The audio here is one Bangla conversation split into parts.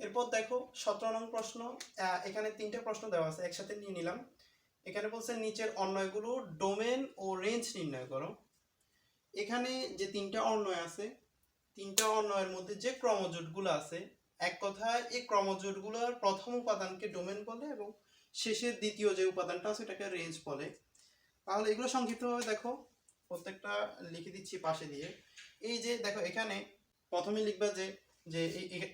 এরপর দেখো সতেরো নং প্রশ্ন এখানে তিনটে প্রশ্ন দেওয়া আছে, একসাথে নিয়ে নিলাম। এখানে বলছে নিচের অন্যয়গুলো ডোমেন ও রেঞ্জ নির্ণয় করো। এখানে যে তিনটা অন্যয় আছে, তিনটা অন্যয়ের মধ্যে যে ক্রমজোটগুলো আছে, এক কথায় এই ক্রমজোটগুলোর প্রথম উপাদানকে ডোমেন বলে এবং শেষের দ্বিতীয় যে উপাদানটা আছে এটাকে রেঞ্জ বলে। তাহলে এগুলো সংক্ষিপ্তভাবে দেখো, প্রত্যেকটা লিখে দিচ্ছি পাশে দিয়ে। এই যে দেখো এখানে প্রথমে লিখবা যে যে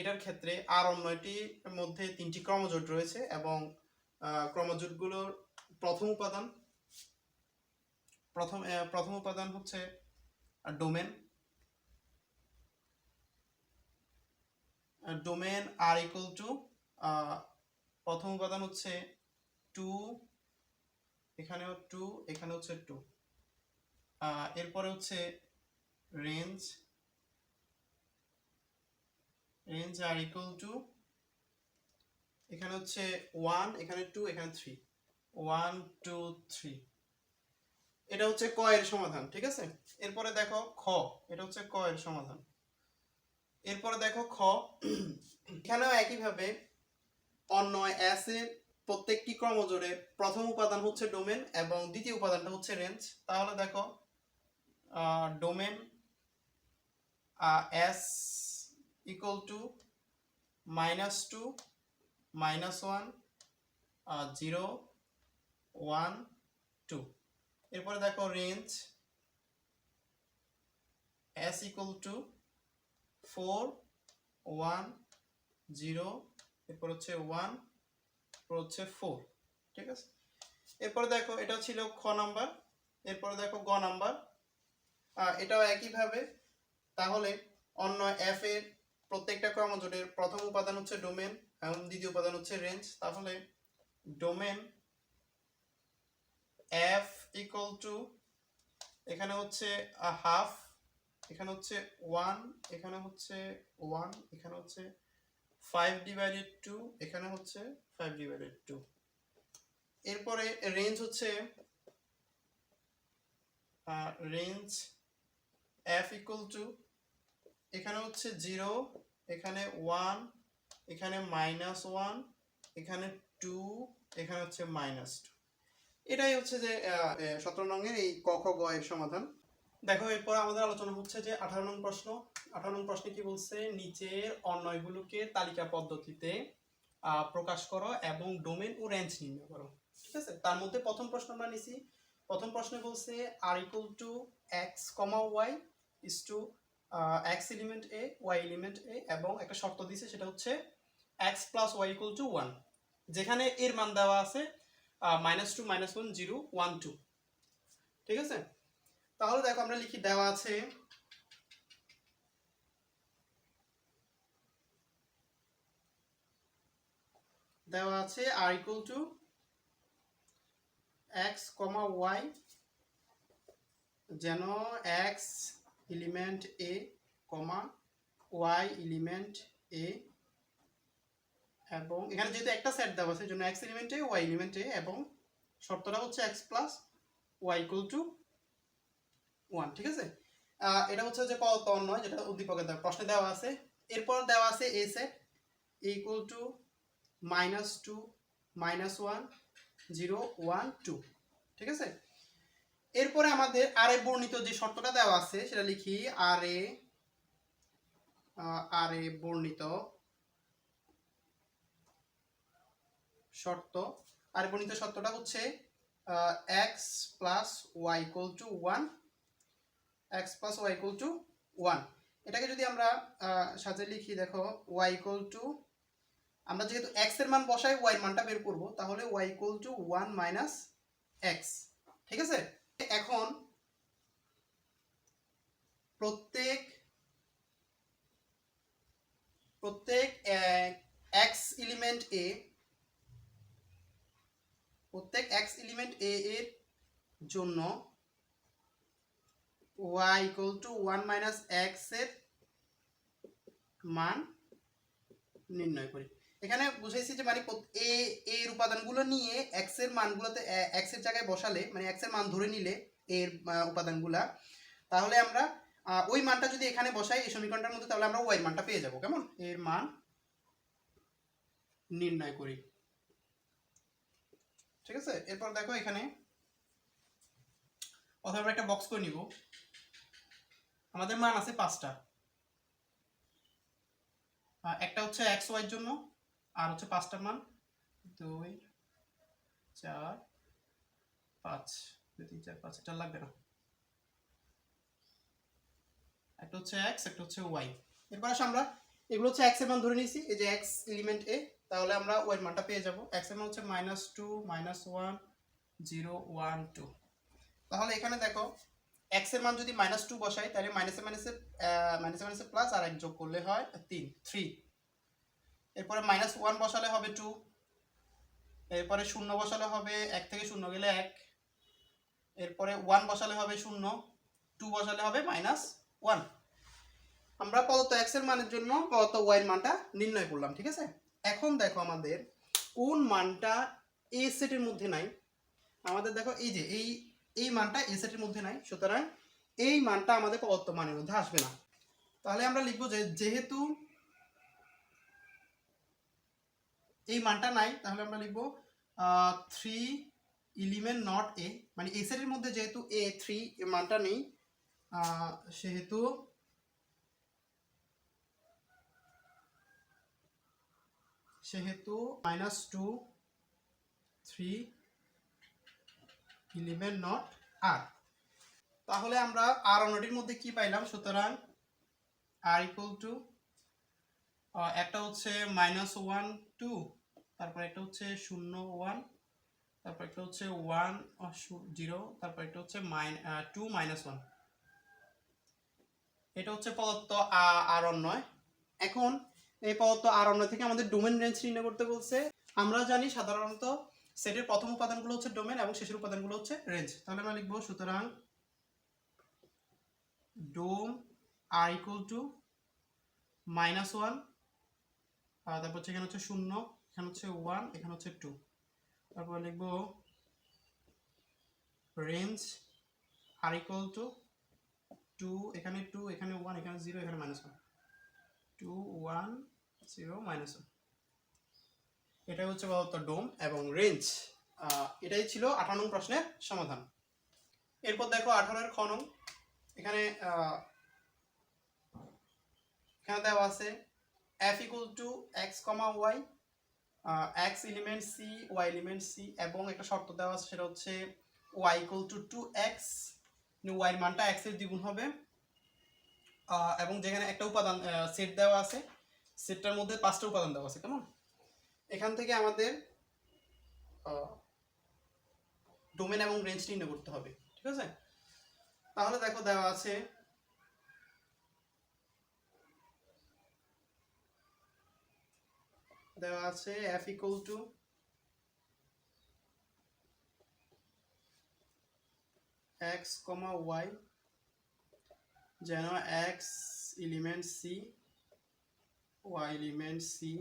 এটার ক্ষেত্রে আর অন্যটির মধ্যে তিনটি ক্রমজোট রয়েছে এবং ক্রমজোটগুলোর প্রথম উপাদান, প্রথম প্রথম উপাদান হচ্ছে domain. Domain R equal to প্রথম উপাদান হচ্ছে টু এখানেও টু এখানে হচ্ছে টু এরপরে হচ্ছে range range R equal to এখানে হচ্ছে ওয়ান এখানে টু এখানে থ্রি ওয়ান টু থ্রি এটা হচ্ছে ক এর সমাধান, ঠিক আছে? এরপরে দেখো খ, এটা হচ্ছে ক এর সমাধান। এরপরে দেখো খ, এখানেও একইভাবে অন্য এস এর প্রত্যেকটি ক্রমজোড়ে প্রথম উপাদান হচ্ছে ডোমেন এবং দ্বিতীয় উপাদানটা হচ্ছে রেঞ্জ তাহলে দেখো domain S equal to minus two minus one zero one two এরপরে দেখো range S equal to four one zero এরপর হচ্ছে ওয়ান এরপর হচ্ছে ফোর ঠিক আছে? এরপরে দেখো, এটা ছিল খ নাম্বার এরপরে দেখো গ নাম্বার এটাও একইভাবে, তাহলে অন্য এফ এর প্রত্যেকটা ক্রমজোটের প্রথম উপাদান হচ্ছে ডোমেন এবং দ্বিতীয় উপাদান হচ্ছে রেঞ্জ। তাহলে ডোমেন এফ ইকুয়াল টু এখানে হচ্ছে হাফ, এখানে হচ্ছে ওয়ান, এখানে হচ্ছে ওয়ান, এখানে হচ্ছে ফাইভ ডিভাইডেড টু, এখানে হচ্ছে ফাইভ ডিভাইডেড টু। এরপরে রেঞ্জ হচ্ছে রেঞ্জ এফ ইকুয়াল টু এখানে হচ্ছে জিরো এখানে ওয়ান এখানে মাইনাস ওয়ান এখানে টু এখানে হচ্ছে মাইনাস টু এটাই হচ্ছে যে সতেরো নঙের এই ক খ গ এর সমাধান। দেখো, এরপর আমাদের আলোচনা হচ্ছে যে আঠারো নং প্রশ্ন। আঠারো নং প্রশ্নে কি বলছে? নিচের অন্যয়গুলোকে তালিকা পদ্ধতিতে প্রকাশ করো এবং ডোমেন ও রেঞ্জ নির্ণয় করো। ঠিক আছে? তার মধ্যে প্রথম প্রশ্ন আমরা নিছি। প্রথম প্রশ্নে বলছে R equal to X comma Y is to X element A Y element A এবং একটা শর্ত দিছে, সেটা হচ্ছে এক্স প্লাস ওয়াই যেখানে এর মান দেওয়া আছে minus two minus one zero one two ঠিক আছে? তাহলে দেখো আমরা লিখি দেওয়া আছে দেওয়া আছে R equal to X comma Y যেন X element A comma Y element A এবং এখানে যেহেতু একটা সেট দেওয়া আছে জন্য X element A Y element A এবং শর্তটা হচ্ছে X plus Y equal to one ঠিক আছে? এটা হচ্ছে যে কত নয় যেটা উদ্দীপকের দেওয়া প্রশ্নে দেওয়া আছে। এরপর দেওয়া আছে A set equal to minus two minus one zero one two ঠিক আছে? এরপরে আমাদের আর বর্ণিত যে শর্তটা দেওয়া আছে, সেটা লিখি আর আর বর্ণিত শর্ত। আর বর্ণিত শর্তটা হচ্ছে X plus Y equal to one X plus Y equal to one এটাকে যদি আমরা সাথে লিখি, দেখো ওয়াই ইকুয়াল টু আমরা যেহেতু এক্সের মান বসাই ওয়াই মানটা বের করব, তাহলে Y equal to one minus X ঠিক আছে? এখন প্রত্যেক প্রত্যেক এক্স এলিমেন্ট এ প্রত্যেক এক্স এলিমেন্ট এ এর জন্য Y equal to one minus এক্সের মান নির্ণয় করি। এখানে বুঝাইছি যে মানে এ, এর উপাদানগুলো নিয়ে এক্সের মানগুলোতে এক্সের জায়গায় বসালে মানে এক্সের মান ধরে নিলে এর উপাদানগুলা, তাহলে আমরা ওই মানটা যদি এখানে বসাই এই সমীকরণটার মধ্যে, তাহলে আমরা ওয়াই মানটা পেয়ে যাব। কেমন? এর মান নির্ণয় করি। ঠিক আছে? এরপর দেখো এখানে অথবা আমরা একটা বক্স করে নিব। আমাদের মান আছে পাঁচটা। একটা হচ্ছে এক্স ওয়াইয়ের জন্য আর হচ্ছে পাঁচটা মান। দুই, চার, পাঁচ। দুই, তিন, চার, পাঁচ, এটা লাগবে না। একটা হচ্ছে এক্স একটা হচ্ছে ওয়াই এরপর আসে আমরা, এগুলো হচ্ছে এক্সের মান ধরে নিয়েছি, এই যে এক্স এলিমেন্ট এ তাহলে আমরা ওয়াই মানটা পেয়ে যাব। এক্সের মান হচ্ছে minus two minus one zero one two তাহলে এখানে দেখো এক্সের মান যদি মাইনাস টু বসাই, তাহলে মাইনাসে মাইনাসে মাইনাসে মাইনাসে প্লাস আর এক যোগ করলে হয় তিন থ্রি এরপরে মাইনাস ওয়ান বসালে হবে টু এরপরে শূন্য বসালে হবে এক থেকে শূন্য গেলে এক, এরপরে ওয়ান বসালে হবে শূন্য টু বসালে হবে মাইনাস ওয়ান আমরা প্রদত্ত এক্সের মানের জন্য প্রদত্ত ওয়াই এর মানটা নির্ণয় করলাম, ঠিক আছে? এখন দেখো আমাদের কোন মানটা এ সেটের মধ্যে নাই। আমাদের দেখো এই যে, এই এই মানটা এ সেটের মধ্যে নাই, সুতরাং এই মানটা আমাদের প্রদত্ত মানের মধ্যে আসবে না। তাহলে আমরা লিখব যে যেহেতু এই মানটা নাই, তাহলে আমরা লিখব থ্রি ইলিমেন্ট নট এ মানে এ সেটের মধ্যে যেহেতু এ থ্রি মানটা নেই সেহেতু সেহেতু minus two three eleven not আর তাহলে আমরা আর অন্যটির মধ্যে কি পাইলাম? সুতরাং আর ইকুয়াল টু একটা হচ্ছে মাইনাস ওয়ান টু তারপর একটা হচ্ছে শূন্য ওয়ান তারপর একটা হচ্ছে ওয়ান জিরো তারপর একটা হচ্ছে মাইন টু মাইনাস ওয়ান এটা হচ্ছে প্রদত্ত অন্যয় এখন এই প্রদত্ত আর অন্যয় থেকে আমাদের ডোমেন রেঞ্জ নির্ণয় করতে বলছে। আমরা জানি সাধারণত সেটের প্রথম উপাদানগুলো হচ্ছে ডোমেন এবং শেষের উপাদানগুলো হচ্ছে রেঞ্জ তাহলে আমরা লিখব, সুতরাং dom R equal to minus one তারপর হচ্ছে এখানে হচ্ছে শূন্য। এখানে হচ্ছে ওয়ান এখানে হচ্ছে টু তারপর লিখব range R equal to two এখানে টু এখানে ওয়ান এখানে জিরো এখানে minus one two one zero minus one এটাই হচ্ছে বলতো ডোম এবং রেঞ্জ এটাই ছিল আঠারো নং প্রশ্নের সমাধান। এরপর দেখো আঠারোর খ নং। এখানে এখানে দেওয়া আছে F equal to X comma Y X element C Y element C এবং একটা শর্ত দেওয়া আছে, সেটা হচ্ছে Y equal to two X Y এর মানটা এক্সের দ্বিগুণ হবে। এবং যেখানে একটা উপাদান সেট দেওয়া আছে সেটটার মধ্যে পাঁচটা উপাদান দেওয়া আছে, কেমন? এখান থেকে আমাদের ডোমেন এবং রেঞ্জ নির্ণয় করতে হবে, ঠিক আছে? তাহলে দেখো দেওয়া আছে দেওয়া আছে F equal to X comma Y যেন X element C Y element C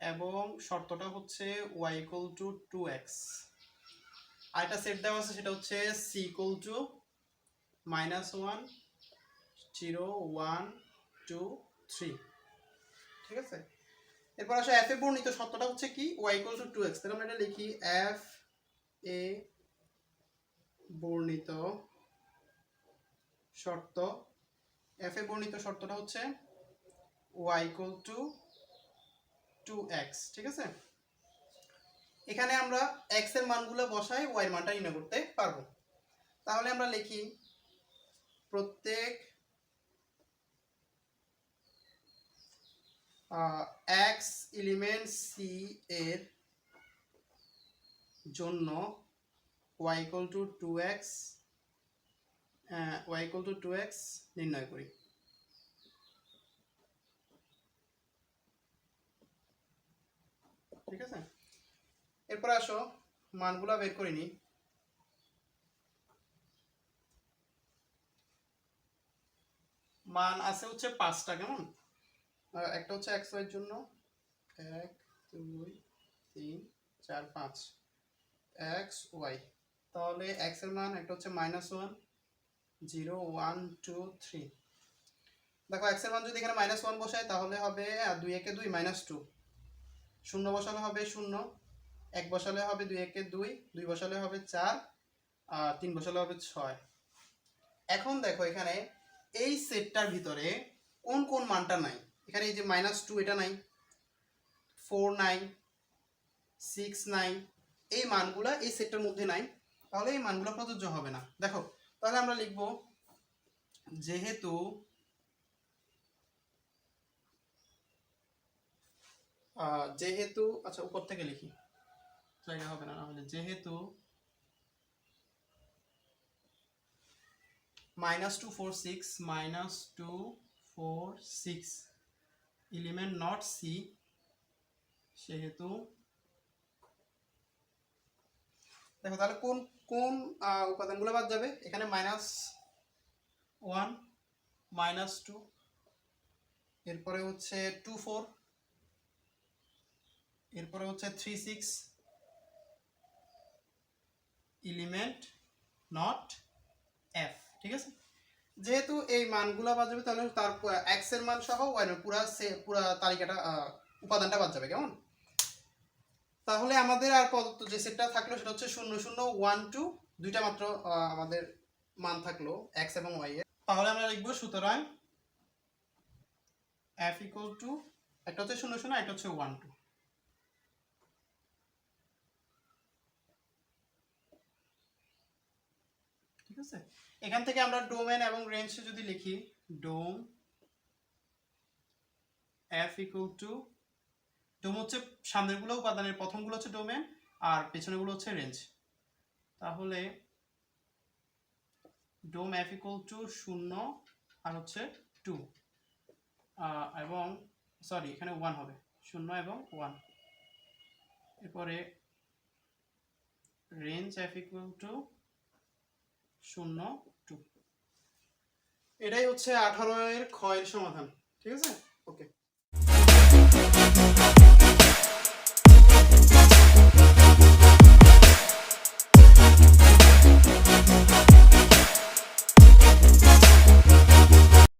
এবং শর্তটা হচ্ছে Y equal to two X আরেকটা সেট দেওয়া আছে, সেটা হচ্ছে C equal to minus one zero one two three ঠিক আছে? এরপর আসে এফ এ বর্ণিত শর্তটা হচ্ছে কি? Y equal to two X তাহলে আমরা এটা লিখি। এফ এ বর্ণিত শর্ত। এফ এ বর্ণিত শর্তটা হচ্ছে Y equal to two X ঠিক আছে? এখানে আমরা এক্সের মানগুলো বসাই ওয়াই এর মানটা নির্ণয় করতে পারব। তাহলে আমরা লিখি প্রত্যেক এক্স এলিমেন্ট সি এর জন্য Y equal to two X Y equal to two X নির্ণয় করি। ঠিক আছে? এরপর আসো, মানগুলা বের করে নিই। মান আছে হচ্ছে পাঁচটা, কেমন? একটা হচ্ছে এক্স ওয়াইয়ের জন্য। এক, দুই, তিন, চার, পাঁচ। এক্স ওয়াই তাহলে এক্সের মান একটা হচ্ছে minus one zero one two three দেখো এক্সের মান যদি এখানে মাইনাস ওয়ান বসায়, তাহলে হবে দুই একে দুই মাইনাস টু শূন্য বসালে হবে শূন্য, এক বসালে হবে দুই একে দুই দুই বসালে হবে চার, আর তিন বসালে হবে ছয়। এখন দেখো এখানে এই সেটটার ভিতরে কোন কোন মানটা নাই। এখানে এই যে মাইনাস টু এটা নাই ফোর নাই সিক্স নাই এই মানগুলা এই সেটটার মধ্যে নাই, তাহলে এই মানগুলো প্রযোজ্য হবে না। দেখো, তাহলে আমরা লিখব, যেহেতু যেহেতু আচ্ছা উপর থেকে লিখি হবে না নাহলে যেহেতু minus two four six minus two four six element not C সেহেতু দেখো তাহলে কোন কোন উপাদানগুলো বাদ যাবে? এখানে মাইনাস ওয়ান মাইনাস টু এরপরে হচ্ছে টু ফোর এরপরে হচ্ছে three six element not F ঠিক আছে? যেহেতু এই মানগুলো বাদ যাবে, তাহলে তার এক্সের মান সহ ওয়াই এর পুরা সে পুরা তালিকাটা উপাদানটা বাদ যাবে, কেমন? তাহলে আমাদের আর প্রদত্ত যে সেটটা থাকল, সেটা হচ্ছে শূন্য শূন্য ওয়ান টু দুইটা মাত্র আমাদের মান থাকল এক্স এবং ওয়াই এর। তাহলে আমরা লিখব, সুতরাং এফ ইকুয়াল টু একটা হচ্ছে শূন্য শূন্য, একটা হচ্ছে ওয়ান টু ঠিক আছে? এখান থেকে আমরা ডোমেন এবং রেঞ্জ যদি লিখি dom F equal to dom হচ্ছে সামনেরগুলো উপাদানের প্রথমগুলো হচ্ছে ডোমেন আর পেছনেগুলো হচ্ছে রেঞ্জ তাহলে ডোম এফ ইকুয়াল টু শূন্য আর হচ্ছে টু এবং সরি এখানে ওয়ান হবে, শূন্য এবং ওয়ান এরপরে রেঞ্জ এফ ইকুয়াল টু শূন্য টু এটাই হচ্ছে আঠারো এর ক্ষয়ের সমাধান ঠিক আছে? ওকে